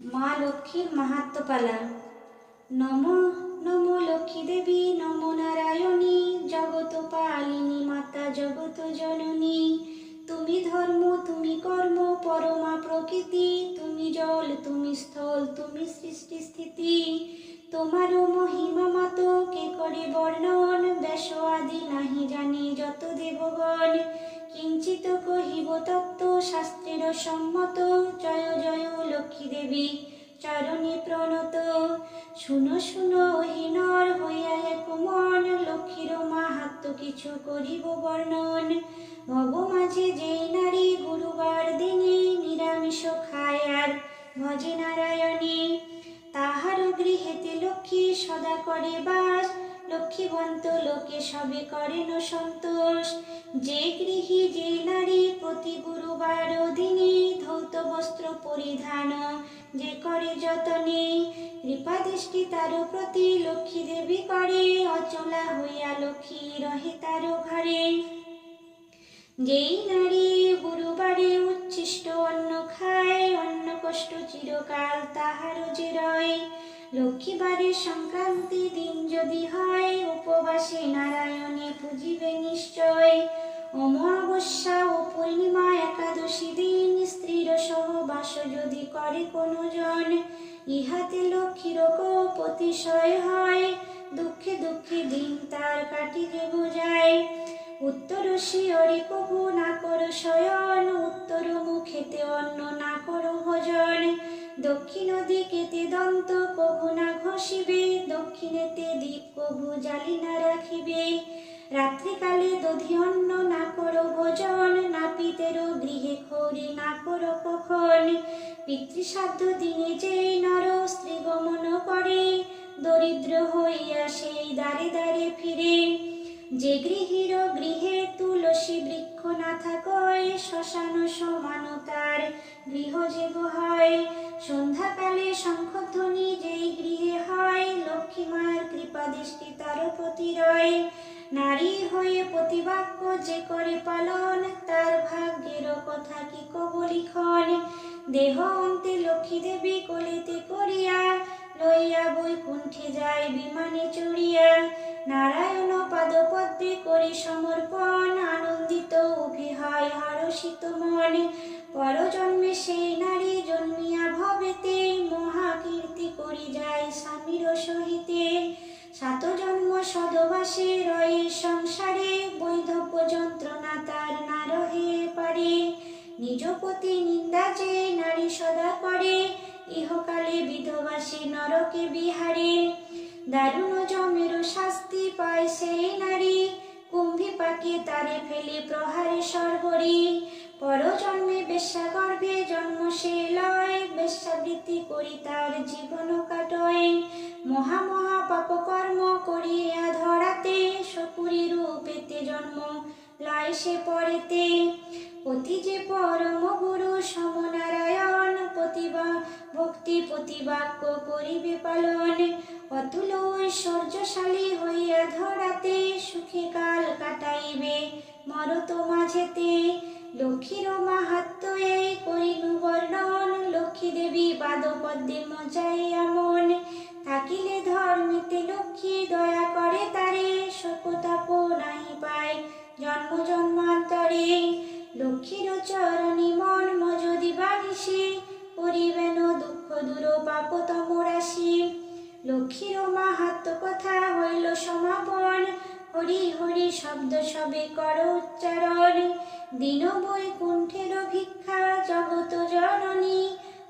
মা লক্ষ্মীর মাহাত্মপালা নম নম লক্ষ্মী দেবী, নম নারায়ণী, জগত পালিনী মাতা, জগত জননী। তুমি ধর্ম, তুমি কর্ম, পরমা প্রকৃতি, তুমি জল, তুমি স্থল, তুমি সৃষ্টি স্থিতি। তোমারও মহিমা মত, কে করে বর্ণন ব্যাস আদি নাহি জানি যত দেবগণ। কিঞ্চিত কহিব তত্ত্ব শাস্ত্রের সম্মত। জয় জয় লক্ষ্মী দেবী, চরণে প্রণত। শুনো শুনো হিনর হইয়া এক মন লক্ষ্মীর মাহাত্ম কিছু করিব বর্ণন। ভব মাঝে যেই নারী গুরুবার দিনে নিরামিষ খায় আর ভজে নারায়ণী। তাহার গৃহেতে লক্ষ্মী সদা করে বাস, লক্ষ্মীবন্ত লোকে সবে করেন সন্তোষ। যে গৃহী যে নারী প্রতি গুরুবার দিনে ধৌত বস্ত্র পরিধান, যে করে যতনে, কৃপা দৃষ্টি তার প্রতি লক্ষ্মী দেবী করে, অচলা হইয়া লক্ষ্মী রহে তার ঘরে। যেই নারী গুরুবারে উচ্ছিষ্ট অন্ন খায়, অন্ন কষ্ট চিরকাল তাহারও যে রয়। লক্ষ্মীবারের সংক্রান্তি দিন যদি হয়, উপবাসে নারায়ণে পুজিবে নিশ্চয়। অমাবস্যা ও পূর্ণিমা একাদশী দিন স্ত্রীর সহবাস যদি করে কোনো জন ইহাতে লক্ষ্মীর প্রতিশয় হয়। দুঃখে দুঃখে দিন তার কাটিতে বোঝায়। উত্তর শিয়রে কভু না করো শয়ন, উত্তর মুখেতে অন্ন না করো ভোজন। দক্ষিণ দিকেতে দন্ত কভু না ঘষিবে, দক্ষিণেতে দ্বীপ কভু জালি না রাখিবে। রাত্রিকালে দধি অন্ন না করো ভোজন, না নাপিতেরও গৃহে খৌরি না করো কখন? পিতৃসাধ্য দিনে যে নর স্ত্রী গমন করে, দরিদ্র হইয়া সেই দ্বারে দ্বারে ফিরে। যে গৃহীর গৃহে তুলসী বৃক্ষ না থাকয়, শ্মশান সমান তার গৃহ যে হয় সন্ধ্যাকালে শঙ্খধ্বনি যেই গৃহে হয়, লক্ষ্মী মায়ের কৃপা দৃষ্টি তার প্রতি রয়। নারী হয়ে প্রতিবাক্য যে করে পালন, তার ভাগ্যের কথা কি কবলিখন দেহ অন্তে লক্ষ্মী দেবী কলিতে করিয়া লইয়া বৈকুণ্ঠে যায় বিমানে চড়িয়া। নারায়ণ পাদপদ্মে করি সমর্পণ, আনন্দিত উভে হয় হরষিত মন। পরজন্মে সেই নারী জন্মিয়া ভবেতে, মহাকীর্তি করি যায় স্বামীর সহিতে। সাত জন্ম সদবাসে রয়ে সংসারে, বৈধব্য যন্ত্রণা তার না রহে পারে। নিজ প্রতি নিন্দা যে নারী সদা করে, ইহকালে বিধবাসী নরকে বিহারে। দারুণ জমের শাস্তি পায় সেই নারী, কুম্ভী পাকে তারে ফেলে প্রহারে সর্বরি। পরজন্মে বেশ্যা গর্ভে জন্ম সে লয়, বেশ্যাবৃত্তি করি তার জীবন কাটয়। মহা মহা পাপ কর্ম জন্ম লয় সে পরেতে পতি যে পরম গুরু সমনারায়ণ, প্রতিভা, ভক্তি প্রতিবাক্য করিবে পালন। অতুল ঐশ্বর্যশালী হইয়া ধরাতে সুখে কাল কাটাইবে মরত মাঝেতে। লক্ষ্মীর মাহাত্ম এই করিনু বর্ণন, লক্ষ্মী দেবী পাদ পদ্মে মজাইয়া মন। থাকিলে ধর্মেতে লক্ষ্মী দয়া সবে কর উচ্চারণ দিন বই কুণ্ঠের ভিক্ষা জগত জননী,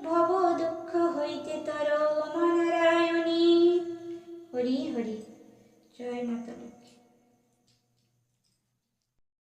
ভব দুঃখ হইতে তর মনারায়ণী হরি হরি।